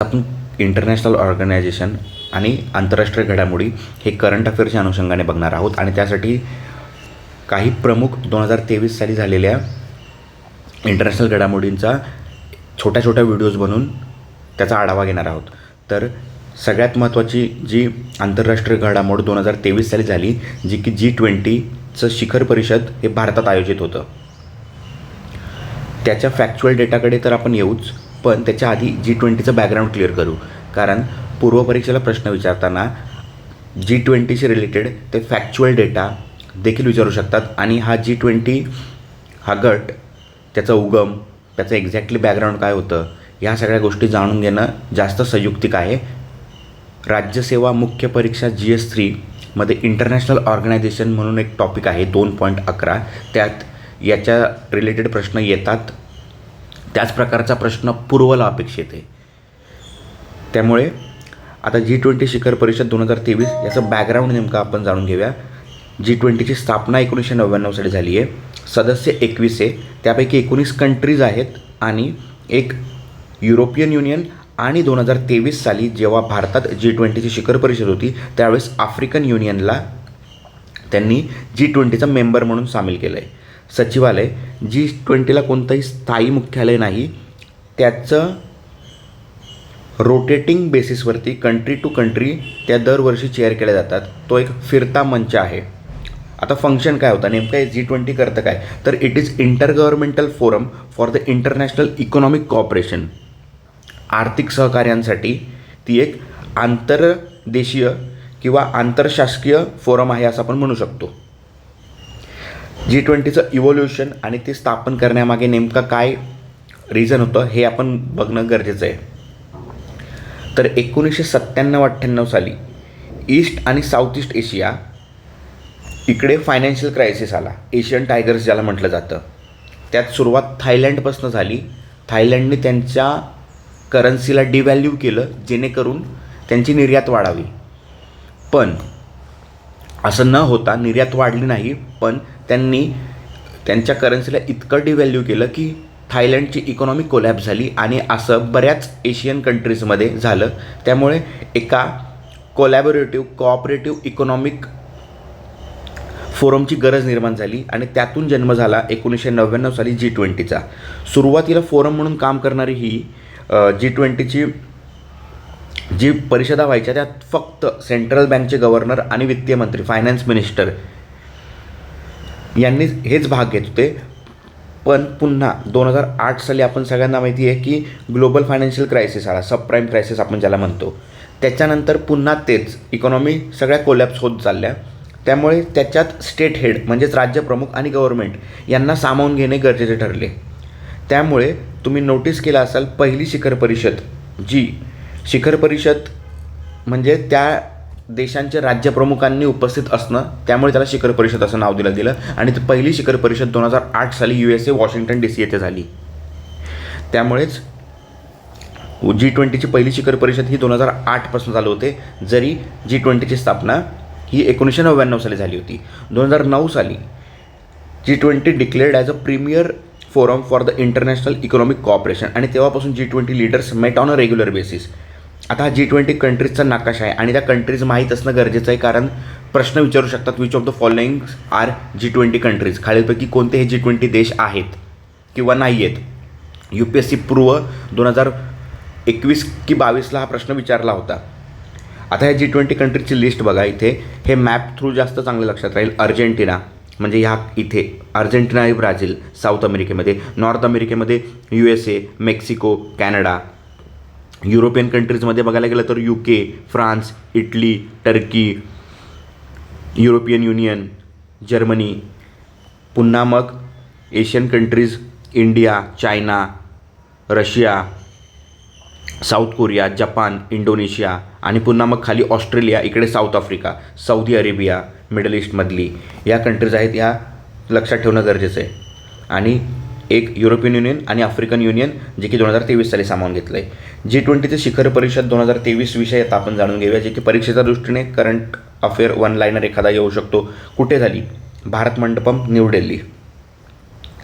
आपण international organisation आणि आंतरराष्ट्रीय घडामोडी हे करंट अफेअरच्या अनुषंगाने बघणार आहोत. आणि त्यासाठी काही प्रमुख दोन हजार तेवीस साली झालेल्या इंटरनॅशनल घडामोडींचा छोट्या छोट्या व्हिडिओज बनवून त्याचा आढावा घेणार आहोत. तर सगळ्यात महत्त्वाची जी आंतरराष्ट्रीय घडामोड दोन हजार तेवीस साली झाली जी की जी ट्वेंटीचं शिखर परिषद हे भारतात आयोजित होतं. त्याच्या फॅक्च्युअल डेटाकडे तर आपण येऊच. पण त्याच्या आधी जी ट्वेंटीचं बॅकग्राऊंड क्लिअर करू. कारण पूर्वपरीक्षेला प्रश्न विचारताना जी ट्वेंटीशी रिलेटेड ते फॅक्च्युअल डेटा देखील विचारू शकतात. आणि हा जी ट्वेंटी हा गट त्याचा उगम त्याचं एक्झॅक्टली बॅकग्राऊंड काय होतं ह्या सगळ्या गोष्टी जाणून घेणं जास्त संयुक्तिक आहे. राज्यसेवा मुख्य परीक्षा जी एस थ्रीमध्ये इंटरनॅशनल ऑर्गनायझेशन म्हणून एक टॉपिक आहे दोन पॉईंट अकरा. त्यात याच्या रिलेटेड प्रश्न येतात. त्याच प्रकारचा प्रश्न पूर्वला अपेक्षित आहे. त्यामुळे आता जी ट्वेंटी शिखर परिषद दोन हजार तेवीस याचं बॅकग्राऊंड नेमकं आपण जाणून घेऊया. जी ट्वेंटीची स्थापना एकोणीसशे नव्याण्णवसाठी झाली आहे. सदस्य एकवीस आहे. त्यापैकी एकोणीस कंट्रीज आहेत आणि एक युरोपियन युनियन आणि दोन हजार तेवीस साली जेव्हा भारतात जी ट्वेंटीची शिखर परिषद होती त्यावेळेस आफ्रिकन युनियनला त्यांनी जी ट्वेंटीचा मेंबर म्हणून सामील केलं आहे सचिवालय जी ट्वेंटीला कोणतंही स्थायी मुख्यालय नाही त्याचं रोटेटिंग बेसिसवरती कंट्री टू कंट्री त्या दरवर्षी चेअर केल्या जातात. तो एक फिरता मंच आहे. आता फंक्शन काय होतं? नेमकं जी ट्वेंटी करतं काय? तर it is intergovernmental forum for the international economic cooperation आर्थिक सहकार्यांसाठी ती एक आंतरदेशीय किंवा आंतरशासकीय फोरम आहे असं आपण म्हणू शकतो. जी ट्वेंटीचं इव्होल्युशन आणि ते स्थापन करण्यामागे नेमकं काय रिझन होतं हे आपण बघणं गरजेचं आहे. तर एकोणीसशे सत्त्याण्णव अठ्ठ्याण्णव साली ईस्ट आणि साऊथ ईस्ट एशिया इकडे फायनान्शियल क्रायसिस आला. एशियन टायगर्स ज्याला म्हटलं जातं. त्यात सुरुवात थायलँडपासून झाली. थायलँडने त्यांच्या करन्सीला डिव्हॅल्यू केलं जेणेकरून त्यांची निर्यात वाढावी. पण असं न होता निर्यात वाढली नाही पण त्यांनी त्यांच्या करन्सीला इतकं डिव्हॅल्यू केलं की थायलंडची इकॉनॉमी कोलॅप झाली आणि असं बऱ्याच एशियन कंट्रीजमध्ये झालं. त्यामुळे एका कोलॅबोरेटिव्ह कोऑपरेटिव्ह इकॉनॉमिक फोरमची गरज निर्माण झाली आणि त्यातून जन्म झाला एकोणीसशे नव्याण्णव साली जी ट्वेंटीचा सुरुवातीला फोरम म्हणून काम करणारी ही जी ट्वेंटीची जी परिषदा व्हायच्या त्यात फक्त सेंट्रल बँकचे गव्हर्नर आणि वित्तीय मंत्री फायनान्स मिनिस्टर यांनी हेच भाग घेत होते. पण पुन्हा दोन हजार आठ साली आपण सगळ्यांना माहिती आहे की ग्लोबल फायनान्शियल क्रायसिस आला सबप्राईम क्रायसिस आपण ज्याला म्हणतो त्याच्यानंतर पुन्हा तेच इकॉनॉमी सगळ्या कोलॅप्स होत चालल्या. त्यामुळे त्याच्यात स्टेट हेड म्हणजेच राज्यप्रमुख आणि गव्हर्मेंट यांना सामावून घेणे गरजेचे ठरले. त्यामुळे तुम्ही नोटीस केला असाल पहिली शिखर परिषद जी शिखर परिषद म्हणजे त्या देशांच्या राज्यप्रमुखांनी उपस्थित असणं त्यामुळे त्याला शिखर परिषद असं नाव दिलं गेलं. आणि ती पहिली शिखर परिषद दोन हजार आठ साली U S A Washington D C येथे झाली. त्यामुळेच जी ट्वेंटीची पहिली शिखर परिषद ही दोन हजार आठपासून चालू होते. जरी जी ट्वेंटीची स्थापना ही एकोणीसशे नव्याण्णव साली झाली होती. दोन हजार नऊ साली G twenty declared as a premier forum for the international economic cooperation आणि तेव्हापासून G twenty leaders met on a regular basis आता जी ट्वेंटी कंट्रीजचा नकाशा आहे आणि त्या कंट्रीज माहीत असणं गरजेचं आहे कारण प्रश्न विचारू शकतात which of the following are G twenty countries खालीलपैकी कोणते हे जी ट्वेंटी देश आहेत किंवा नाही आहेत यू पी एस सी पूर्व दोन हजार एकवीस की बावीसला हा प्रश्न विचारला होता. आता ह्या जी ट्वेंटी कंट्रीजची लिस्ट बघा इथे. हे मॅप थ्रू जास्त चांगलं लक्षात राहील. अर्जेंटिना म्हणजे ह्या इथे. अर्जेंटिना आणि ब्राझील साऊथ अमेरिकेमध्ये. नॉर्थ अमेरिकेमध्ये U S A Mexico Canada European कंट्रीजमध्ये बघायला गेलं तर U K France Italy Turkey European Union Germany पुन्हा मग Asian countries India China Russia South Korea Japan Indonesia आणि पुन्हा मग खाली ऑस्ट्रेलिया इकडे South Africa Saudi Arabia Middle ईस्टमधली या कंट्रीज आहेत ह्या लक्षात ठेवणं गरजेचं आहे. आणि एक युरोपियन युनियन आणि आफ्रिकन युनियन जे की दोन हजार तेवीस साली सामावून घेतलं आहे जी ट्वेंटीचे शिखर परिषद दोन हजार तेवीस विषय आता आपण जाणून घेऊया जे की परीक्षेच्या दृष्टीने करंट अफेअर वन लाईनर एखादा येऊ शकतो. कुठे झाली? भारत मंडपम न्यू दिल्ली.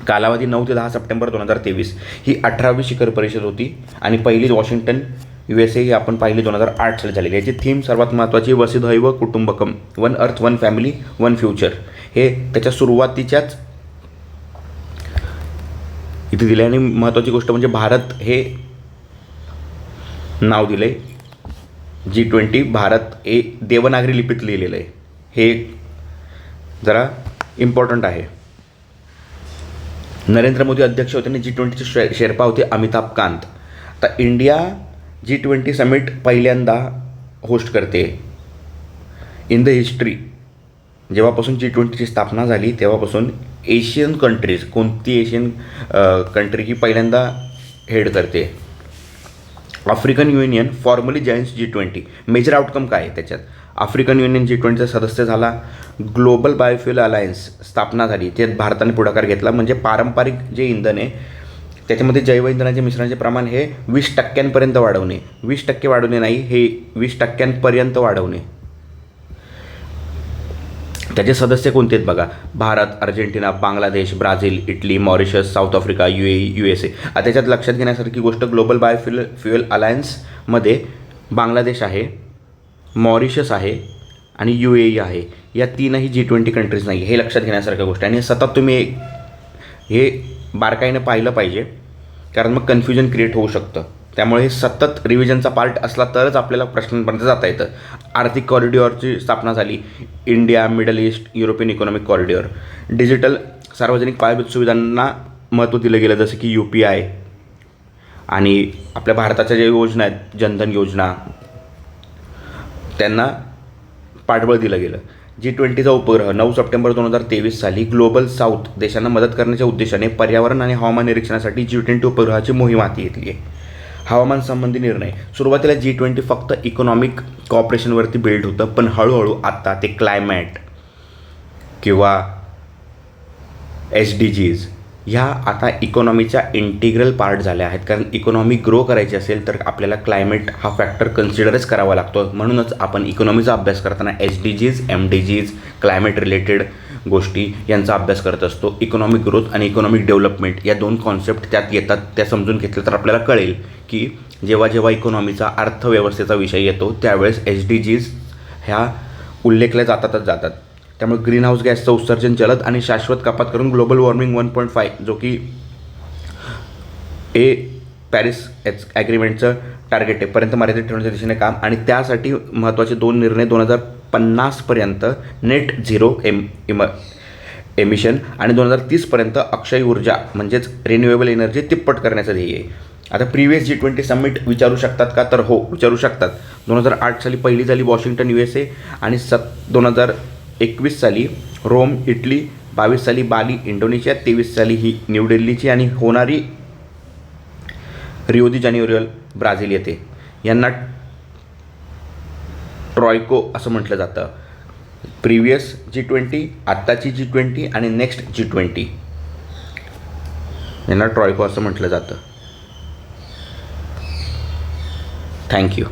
कालावधी नऊ ते दहा सप्टेंबर दोन हजार तेवीस. ही अठरावी शिखर परिषद होती आणि पहिली वॉशिंग्टन यू एस ए ही आपण पाहिली दोन हजार आठ साली झालेली. याची थीम सर्वात महत्त्वाची वसुधैव कुटुंबकम. One earth one family one future हे त्याच्या सुरुवातीच्याच इथे दिले आणि महत्त्वाची गोष्ट म्हणजे भारत हे नाव दिलं आहे जी ट्वेंटी भारत हे देवनागरी लिपीत लिहिलेलं आहे. हे जरा इम्पॉर्टंट आहे. नरेंद्र मोदी अध्यक्ष होते आणि जी ट्वेंटीचे शे शेर्पा होते अमिताभ कांत. आता इंडिया जी ट्वेंटी समिट पहिल्यांदा होस्ट करते. इन द हिस्ट्री जेव्हापासून जी ट्वेंटीची स्थापना झाली तेव्हापासून एशियन कंट्रीज कोणती एशियन कंट्री ही पहिल्यांदा हेड करते? African Union formally joins G twenty major outcome काय आहे त्याच्यात? आफ्रिकन युनियन जी ट्वेंटीचा सदस्य झाला ग्लोबल बायोफ्युल अलायन्स स्थापना झाली त्यात भारताने पुढाकार घेतला म्हणजे पारंपरिक जे इंधन आहे त्याच्यामध्ये जैवइंधनाचे मिश्रणाचे प्रमाण हे वीस टक्क्यांपर्यंत वाढवणे. वीस टक्के वाढवणे नाही हे वीस टक्क्यांपर्यंत वाढवणे. त्याचे सदस्य कोणते आहेत बघा? Bharat Argentina Bangladesh Brazil Italy Mauritius South Africa U A U S A. त्याच्यात लक्षात घेण्यासारखी गोष्ट ग्लोबल बायोफ्युल फ्युएल अलायन्समध्ये बांगलादेश आहे मॉरिशस आहे आणि यू ए आहे. या तीनही जी ट्वेंटी कंट्रीज नाही हे लक्षात घेण्यासारख्या गोष्ट आणि सतत तुम्ही हे बारकाईनं पाहिलं पाहिजे. कारण मग कन्फ्युजन क्रिएट होऊ शकतं. त्यामुळे हे सतत रिव्हिजनचा पार्ट असला तरच आपल्याला प्रश्नांपर्यंत जाता येतं. आर्थिक कॉरिडॉरची स्थापना झाली. India Middle East European economic corridor digital सार्वजनिक पायाभूत सुविधांना महत्त्व दिलं गेलं जसं की यू पी आय आणि आपल्या भारताच्या ज्या योजना आहेत जनधन योजना त्यांना पाठबळ दिलं गेलं. जी ट्वेंटीचा उपग्रह नऊ सप्टेंबर दोन हजार तेवीस साली ग्लोबल साऊथ देशांना मदत करण्याच्या उद्देशाने पर्यावरण आणि हवामान निरीक्षणासाठी जी ट्वेंटी उपग्रहाची मोहीम हाती घेतली आहे. हवामान संबंधी निर्णय. सुरुवातीला जी ट्वेंटी फक्त इकॉनॉमिक कॉपरेशनवरती बिल्ड होतं पण हळूहळू आत्ता ते क्लायमॅट किंवा एस डी जीज ह्या आता इकॉनॉमीच्या इंटिग्रल पार्ट झाल्या आहेत. कारण इकॉनॉमी ग्रो करायची असेल तर आपल्याला क्लायमेट हा फॅक्टर कन्सिडरच करावा लागतो. म्हणूनच आपण इकॉनॉमीचा अभ्यास करताना H D Gs M D Gs climate related गोष्टी यांचा अभ्यास करत असतो. इकॉनॉमिक ग्रोथ आणि इकॉनॉमिक डेव्हलपमेंट या दोन कॉन्सेप्ट त्यात येतात त्या समजून घेतलं तर आपल्याला कळेल की जेव्हा जेव्हा इकॉनॉमीचा अर्थव्यवस्थेचा विषय येतो त्यावेळेस एच डी जीज ह्या उल्लेखल्या जातातच जातात. त्यामुळे ग्रीन हाऊस गॅसचं उत्सर्जन जलद आणि शाश्वत कपात करून global warming one point five जो की ए पॅरिस एच ॲग्रीमेंटचं टार्गेट आहे. पर्यंत मर्यादित ठेवण्याच्या दिशेने काम आणि त्यासाठी महत्त्वाचे दोन निर्णय दोन हजार पन्नासपर्यंत नेट झिरो एम इम एमिशन आणि दोन हजार तीसपर्यंत अक्षय ऊर्जा म्हणजेच रिन्युएबल एनर्जी तिप्पट करण्याचं ध्येय आहे. आता प्रिव्हियस जी ट्वेंटी समिट विचारू शकतात का? तर हो विचारू शकतात. दोन हजार आठ साली पहिली झाली वॉशिंग्टन यू एस ए आणि सत दोन हजार एकवीस साली रोम इटली बावीस साली बाली इंडोनेशिया तेवीस साली ही न्यू दिल्लीची आणि होणारी रिओ दी ब्राझील येथे. यांना ट्रॉयको असं म्हटलं जातं. प्रिवियस जी ट्वेंटी आत्ताची जी ट्वेंटी आणि नेक्स्ट जी ट्वेंटी. यांना ट्रॉयको असं म्हटलं जातं. थँक्यू